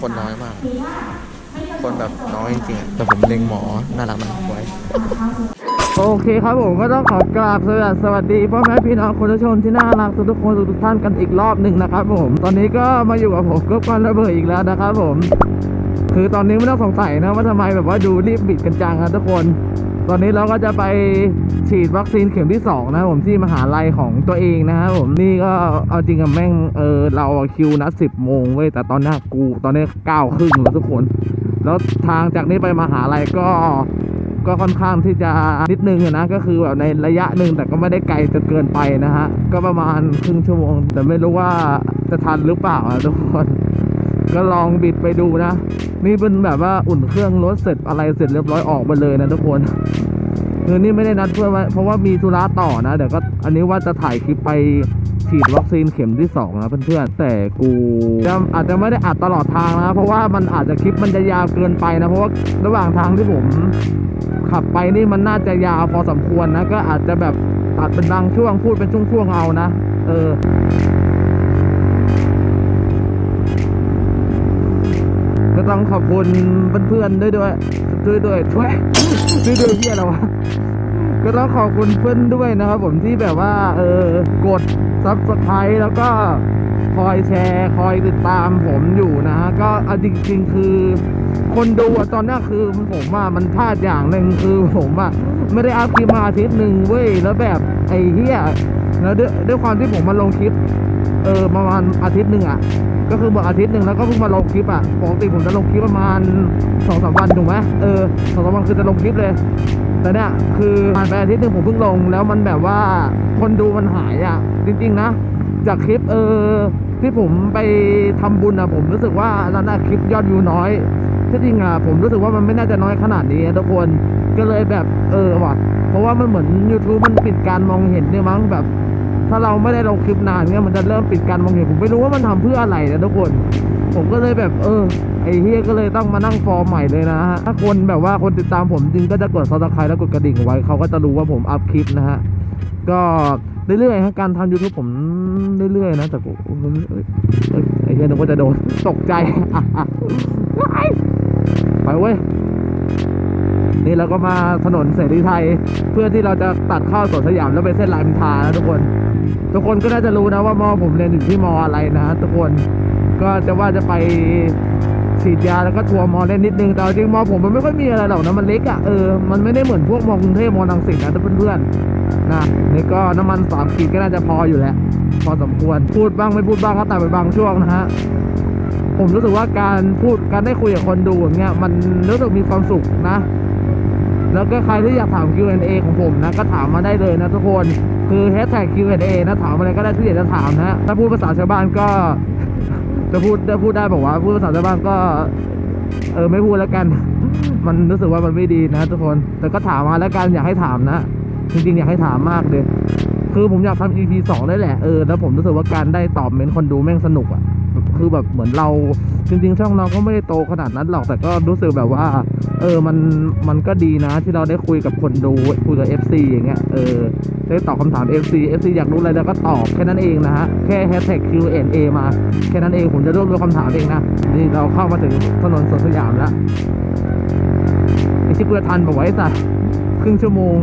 คนน้อยมาก คนแบบน้อยจริงๆแต่ผมเล็งหมอน่ารักมากไว้โอเคครับผมก็ต้องขอกราบสวัสสวัสดีพ่อแม่พี่น้องคนชมที่น่ารักทุกๆคนทุกท่านกันอีกรอบหนึ่งนะครับผม ตอนนี้ก็มาอยู่กับผมก็กวนระเบิดอีกแล้วนะครับผม คือตอนนี้ไม่ต้องสงสัยนะว่าทำไมแบบว่าดูรีบบิดกันจังครับทุกคน ตอนนี้เราก็จะไปฉีดวัคซีนเข็มที่สองนะผมที่มหาลัยของตัวเองนะครับผมนี่ก็เอาจริงกับแม่งเออเราคิวนัดสิบโมงเว้ยแต่ตอนนี้กูตอนนี้เก้าครึ่งแล้วทุกคน แล้วทางจากนี้ไปมหาลัยก็ก็ค่อนข้างที่จะนิดนึงนะก็คือแบบในระยะหนึ่งแต่ก็ไม่ได้ไกลจนเกินไปนะฮะก็ประมาณครึ่งชั่วโมง แต่ไม่รู้ว่าจะทันหรือเปล่าอะทุกคน ก็ลองบิดไปดูนะ นี่เป็นแบบว่าอุ่นเครื่องรถเสร็จอะไรเสร็จเรียบร้อยออกมาเลยนะทุกคนคือนี่ไม่ได้นัดเพื่อนไว้เพราะว่ามีธุระต่อนะเดี๋ยวก็อันนี้ว่าจะถ่ายคลิปไปฉีดวัคซีนเข็มที่สองนะเพื่อนๆแต่กูจะอาจจะไม่ได้อัดตลอดทางนะเพราะว่ามันอาจจะคลิปมันจะยาวเกินไปนะเพราะว่าระหว่างทางที่ผมขับไปนี่มันน่าจะยาวพอสมควรนะก็อาจจะแบบตัดเป็นบางช่วงพูดเป็นช่วงๆเอานะ เออ ต้องขอบคุณเพื่อนๆด้วยด้วยด้วยด้วยช่วยด้วยด้วยเพี้ยอะไรวะก็ต้องขอบคุณเพื่อนด้วยนะครับผมที่แบบว่าเออกดซับสไครต์แล้วก็คอยแชร์คอยติดตามผมอยู่นะฮะก็เอาจริงๆคือ คนดูตอนนี้คือผมว่ามันพลาดอย่างหนึ่งคือผมอะไม่ได้อัพคลิปมาอาทิตย์หนึ่งเว้ยแล้วแบบไอ้เหี้ยแล้วด้วยด้วยความที่ผมมาลงคลิป เออประมาณอาทิตย์หนึ่งอะ ก็คือบอกอาทิตย์หนึ่งแล้วก็เพิ่งมาลงคลิปอะปกติผมจะลงคลิปประมาณสองสามวันถูกไหมเออสองสามวันคือจะลงคลิปเลย แต่เนี่ยคือผ่านไปอาทิตย์หนึ่งผมเพิ่งลง แล้วมันแบบว่าคนดูมันหายอะจริง ๆ นะ จากคลิปเออที่ผมไปทำบุญอะผมรู้สึกว่านั่นนะคลิปยอดวิวน้อยที่จริงอะผมรู้สึกว่ามันไม่น่าจะน้อยขนาดนี้นะทุกคนก็เลยแบบเออว่ะเพราะว่ามันเหมือน YouTube มันปิดการมองเห็นเนี่ยมั้งแบบ ถ้าเราไม่ได้ลงคลิปนานเนี่ยมันจะเริ่มปิดการมองเห็นผมไม่รู้ว่ามันทำเพื่ออะไรนะทุกคน ผมก็เลยแบบเออไอ้เฮียก็เลยต้องมานั่งฟอร์มใหม่เลยนะฮะถ้าคนแบบว่าคนติดตามผมจริงก็จะกดซับสไครต์แล้วกดกระดิ่งไว้เขาก็จะรู้ว่าผมอัพคลิปนะฮะก็เรื่อยๆฮะการทำ YouTube ผมเรื่อยๆนะแต่ผมเอ้ยเอ้ยไอ้เฮียนึกว่าจะโดนตกใจไปเว้ย นี่เราก็มาถนนเสรีไทย เพื่อที่เราจะตัดเข้าสวนสยามแล้วไปเส้นรามอินทานะทุกคน ทุกคนก็น่าจะรู้นะว่ามอผมเรียนอยู่ที่มออะไรนะทุกคนก็จะว่าจะไปฉีดยาแล้วก็ทัวร์มอเล่นนิดนึงแต่จริงมอผมมันไม่ค่อยมีอะไรหรอกนะมันเล็กอะ่ะเออมันไม่ได้เหมือนพวกมอกรุงเทพมอลังสิตนะเพื่อนๆนะนี่ก็น้ำมันสามขีดก็น่าจะพออยู่แหล้วพอสมควรพูดบ้างไม่พูดบ้างก็ตัดไปบางช่วงนะฮะผมรู้สึกว่าการพูดการได้คุยกับคนดูอย่างเงี้ยมันรู้สึกมีความสุขนะ แล้วก็ใครที่อยากถาม Q&A ของผมนะก็ถามมาได้เลยนะทุกคนคือแฮชแท็ก Q&A นะถามอะไรก็ได้ที่อยากจะถามนะถ้าพูดภาษาชาวบ้านก็จะพูดได้พูดได้บอกว่าพูดภาษาชาวบ้านก็ เออไม่พูดแล้วกัน มันรู้สึกว่ามันไม่ดีนะทุกคนแต่ก็ถามมาแล้วกันอยากให้ถามนะ จริงๆ อยากให้ถามมากเลย คือผมอยากทำ EP สองได้แหละเออแล้วผมรู้สึกว่าการได้ตอบเมนต์คนดูแม่งสนุกอะ คือแบบเหมือนเราจริง ๆ ช่องเราก็ไม่ได้โตขนาดนั้นหรอกแต่ก็รู้สึกแบบว่า เออมันมันก็ดีนะที่เราได้คุยกับคนดูคุยกับ FC อย่างเงี้ยเออได้ตอบคำถาม FC FC อยากรู้อะไรแล้วก็ตอบแค่นั้นเองนะฮะแค่ hashtag Q&A มาแค่นั้นเองผมจะรวบรวมคำถามเองนะนี่เราเข้ามาถึงถนนสวนสยามแล้วไอ้ชิบเพื่อทันบอกไว้สัตว์ครึ่งชั่วโมง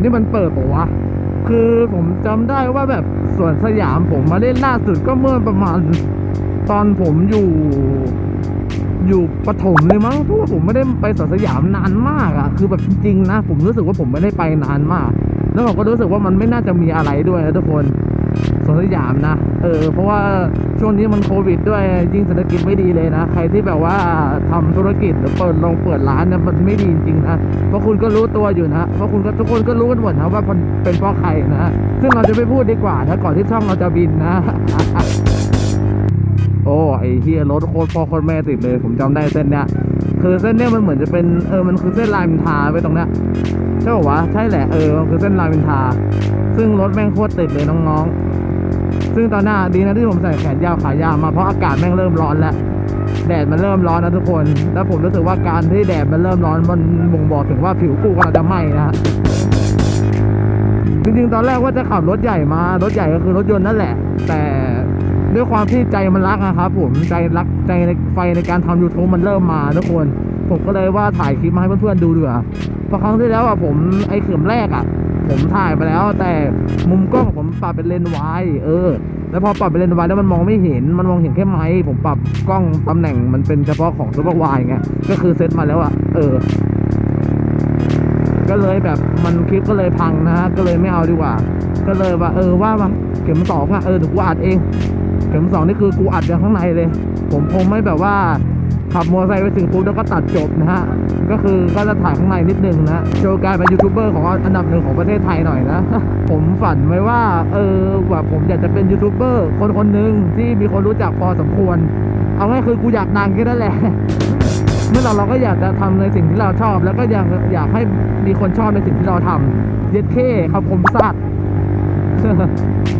านี่มันเปิดปะวะ คือผมจำได้ว่าแบบสวนสยามผมมาเล่นล่าสุดก็เมื่อประมาณ ตอนผมอยู่ อยู่ปฐมเลยมั้งเพราะว่าผมไม่ได้ไปสวนสยามนานมากอะคือแบบจริงๆนะ ผมรู้สึกว่าผมไม่ได้ไปนานมาก แล้วผมก็รู้สึกว่ามันไม่น่าจะมีอะไรด้วยนะทุกคน วนสยามนะ เออ เพราะว่าช่วงนี้มันโควิดด้วยยิ่งเศรษฐกิจไม่ดีเลยนะ ใครที่แบบว่าทำธุรกิจหรือเปิดลงเปิดร้านเนี่ยมันไม่ดีจริงนะ เพราะคุณก็รู้ตัวอยู่นะ เพราะคุณก็ทุกคนก็รู้กันหมดนะว่ามันเป็นเพราะใครนะ ซึ่งเราจะไม่พูดดีกว่านะก่อนที่ช่องเราจะบินนะ โอ้ไอเฮียรถโคตรพ่อโคตรแม่ติดเลย ผมจำได้เส้นเนี้ยคือเส้นเนี้ยมันเหมือนจะเป็นเออมันคือเส้นรายมินทาไปตรงเนี้ยใช่ป่าวะใช่แหละเออมันคือเส้นรายมินทา ซึ่งรถแม่งโคตรติดเลยน้องๆ ซึ่งตอนหน้าดีนะที่ผมใส่แขนยาวขายาวมาเพราะอากาศแม่งเริ่มร้อนแล้ว แดดมันเริ่มร้อนนะทุกคน แล้วผมรู้สึกว่าการที่แดดมันเริ่มร้อนมันบ่งบอกถึงว่าผิวกูกำลังจะไหม้นะฮะจริงๆ ตอนแรกว่าจะขับรถใหญ่มารถใหญ่ก็คือรถยนต์นั่นแหละ แต่ด้วยความที่ใจมันรักนะครับผมใจรักใจในไฟในการทำ YouTube มันเริ่มมาทุกคน ผมก็เลยว่าถ่ายคลิปมาให้เพื่อนๆดูดีกว่าเพราะครั้งที่แล้วอะผมไอ้เข็มแรกอะ ผมถ่ายไปแล้ว แต่มุมกล้องผมปรับเป็นเลนส์วายเออ แล้วพอปรับเป็นเลนส์วายแล้วมันมองไม่เห็น มันมองเห็นแค่ไม้ผมปรับกล้องตำแหน่งมันเป็นเฉพาะของซูเปอร์วายไงก็คือเซตมาแล้วอะเออ ก็เลยแบบมันคลิปก็เลยพังนะฮะก็เลยไม่เอาดีกว่า ก็เลยว่า เออว่ามาเข็มสองอะเออเดี๋ยวกูอัดเอง เข็มสองนี่คือกูอัดจากข้างในเลย ผมคงไม่แบบว่า ขับมอเตอร์ไซค์ไปถึงปุ๊บแล้วก็ตัดจบนะฮะ ก็คือก็จะถ่ายข้างในนิดนึงนะ โชว์การเป็นยูทูบเบอร์ของอันดับหนึ่งของประเทศไทยหน่อยนะ ผมฝันไว้ว่า เออว่าผมอยากจะเป็นยูทูบเบอร์คนคนหนึ่งที่มีคนรู้จักพอสมควร เอาง่ายคือกูอยากดังแค่นั้นแหละ เมื่อเราเราก็อยากจะทำในสิ่งที่เราชอบ แล้วก็อยากอยากให้มีคนชอบในสิ่งที่เราทำเย็ดเท่ครับผมสัตว์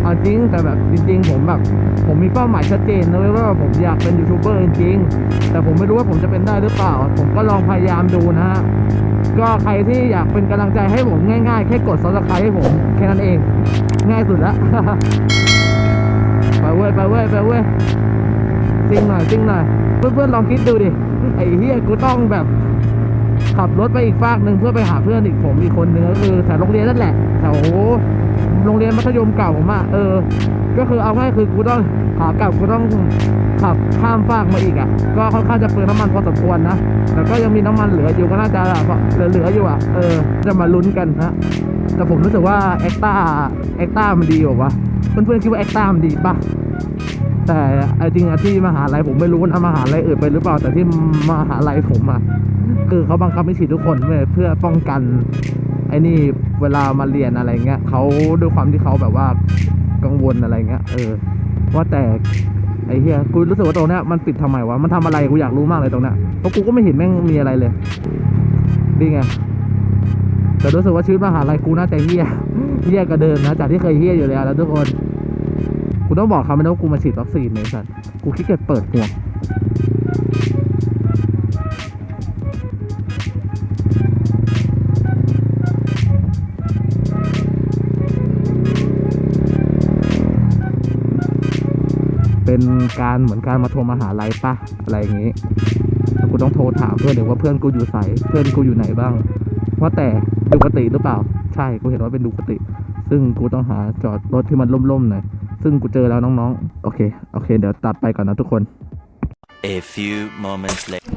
เอาจริงแต่แบบจริง ๆ ผมแบบ ผมมีเป้าหมายชัดเจนนะเว้ยว่าผมอยากเป็นยูทูบเบอร์จริงๆแต่ผมไม่รู้ว่าผมจะเป็นได้หรือเปล่า ผมก็ลองพยายามดูนะฮะก็ใครที่อยากเป็นกำลังใจให้ผมง่ายๆ แค่กด subscribe ให้ผมแค่นั้นเอง ง่ายสุดละไปเว้ยไปเว้ยไปเว้ยซิงหน่อยซิงหน่อยเพื่อนๆลองคิดดูดิไอ้เฮียกูต้องแบบขับรถไปอีกฟากหนึ่งเพื่อไปหาเพื่อนอีกผมอีกคนนึงก็คือแถวโรงเรียนนั่นแหละแถว โรงเรียนมัธยมเก่าผมอะเออ ก็คือเอาง่ายคือกูต้องขากลับกูต้องขับข้ามฟากมาอีกอะก็ค่อนข้างจะเปลืองน้ำมันพอสมควรนะแต่ก็ยังมีน้ำมันเหลืออยู่ก็น่าจะเหลือๆอยู่อะเออ จะมาลุ้นกันนะแต่ผมรู้สึกว่าเอ็กต้าเอ็กต้ามันดีกว่าวะเพื่อนๆคิดว่าเอ็กต้ามันดีปะแต่ไอ้จริงอะที่มหาลัยผมไม่รู้นะมหาลัยอื่นไปหรือเปล่าแต่ที่มหาลัยผมอะคือเขาบังคับให้ฉีดทุกคนเพื่อป้องกัน ไอ้นี่เวลามาเรียนอะไรเงี้ยเขาด้วยความที่เขาแบบว่ากังวลอะไรเงี้ยเออ ว่าแต่ไอ้เฮียกูรู้สึกว่าตรงเนี้ยมันปิดทำไมวะ มันทำอะไรกูอยากรู้มากเลยตรงเนี้ยเพราะกูก็ไม่เห็นแม่งมีอะไรเลยนี่ไงแต่รู้สึกว่าชีวิตมหาลัยกูน่าจะเฮียเฮียกว่าเดิมนะจากที่เคยเฮียอยู่แล้วนะทุกคนกูต้องบอกเขาไมนะว่ากูมาฉีดวัคซีนเนี่ยสัตว์กูขี้เกียจเปิดหมว เป็นการเหมือนการมาโทรมาหาลัยปะอะไรอย่างงี้แล้วกูต้องโทรถามเพื่อนเดี๋ยวว่าเพื่อนกูอยู่ไสเพื่อนกูอยู่ไหนบ้างว่าแต่ดูกติหรือเปล่า ใช่กูเห็นว่าเป็นดูกติ ซึ่งกูต้องหาจอดรถที่มันล่มๆหน่อยซึ่งกูเจอแล้วน้องๆ โอเค โอเค เดี๋ยวตัดไปก่อนนะทุกคน A few moments later.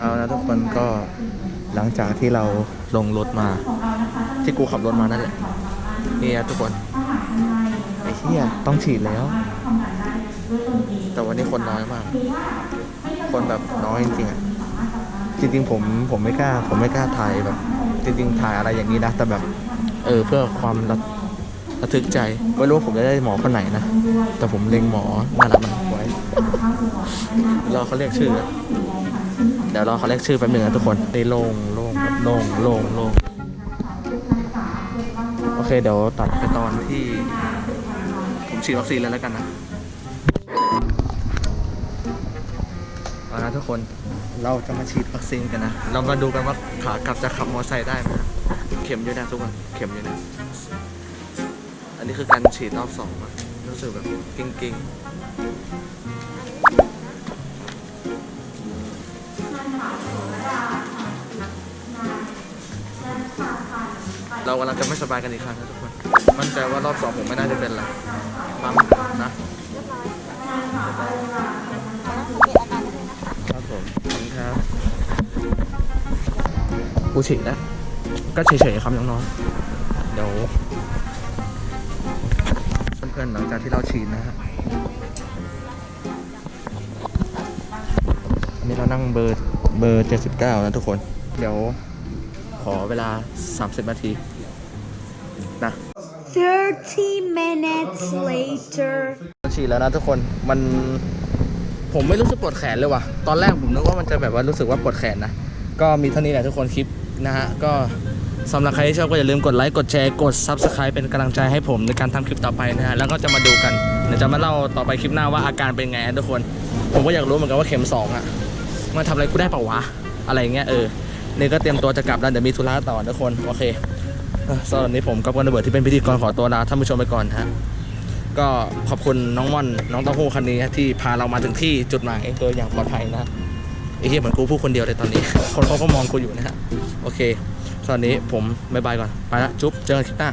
เอานะทุกคนก็หลังจากที่เราลงรถมา ที่กูขับรถมานั่นแหละนี่นะทุกคนไอ้เหี้ยต้องฉีดแล้ว แต่วันนี้คนน้อยมาก คนแบบน้อยจริงๆอะจริงๆผมผมไม่กล้า ผมไม่กล้าถ่ายแบบ จริงๆถ่ายอะไรอย่างนี้นะแต่แบบ เออเพื่อความระระทึกใจไม่รู้ผมจะได้หมอคนไหนนะแต่ผมเล็งหมอน่ารักมันไว้รอเขาเรียกชื่อเดี๋ยวรอเขาเรียกชื่อแป๊บหนึงนะทุกคนในโล่งโล่งแบบโล่งโล่งโล่งโอเคเดี๋ยวตัดไปตอนที่ ผมฉีดวัคซีนแล้วแล้วกันนะ เอานะทุกคนเราจะมาฉีดวัคซีนกันนะ เรามาดูกันว่าขากลับจะขับมอเตอร์ไซค์ได้ไหมนะเข็มอยู่นะทุกคนเข็มอยู่นะ อันนี้คือการฉีดรอบสองอะรู้สึกแบบกิ้งๆเรากำลังจะไม่สบายกันอีกครั้งนะทุกคน มั่นใจว่ารอบสองผมไม่น่าจะเป็นไรฟังนะ กูฉีดแล้วก็เฉยๆครับน้องๆเดี๋ยวเพื่อนๆหลังจากที่เราฉีดนะฮะอันนี้เรานั่งเบอร์เบอร์79นะทุกคน เดี๋ยวขอเวลา30นาทีนะ30 minutes later. ฉีดแล้วนะทุกคน มัน ผมไม่รู้สึกปวดแขนเลยว่ะ ตอนแรกผมนึกว่ามันจะแบบว่ารู้สึกว่าปวดแขนนะ ก็มีเท่านี้แหละทุกคนคลิป นะฮะ ก็สำหรับใครที่ชอบก็อย่าลืมกดไลค์ กดแชร์ กด Subscribe เป็นกำลังใจให้ผมในการทำคลิปต่อไปนะฮะ แล้วก็จะมาดูกัน เดี๋ยวจะมาเล่าต่อไปคลิปหน้าว่าอาการเป็นไงนะทุกคน ผมก็อยากรู้เหมือนกันว่าเข็มสองอะมันทำอะไรกูได้เปล่าวะ อะไรอย่างเงี้ยเออนี่ก็เตรียมตัวจะกลับแล้วเดี๋ยวมีธุระต่อทุกคน โอเคสำหรับนี้ผมกับกันระเบิดที่เป็นพิธีกรขอตัวลาท่านผู้ชมไปก่อนฮะก็ขอบคุณน้องม่อนน้องเต้าหู้คันนี้ที่พาเรามาถึงที่จุดหมายโดยอย่างปลอดภัยนะ เหี้ยเหมือนกูพูดคนเดียวเลยตอนนี้ คนเขาก็มองกูอยู่นะฮะ โอเค ตอนนี้ผมบายบายก่อน ไปละ จุ๊บ เจอกันคลิปหน้า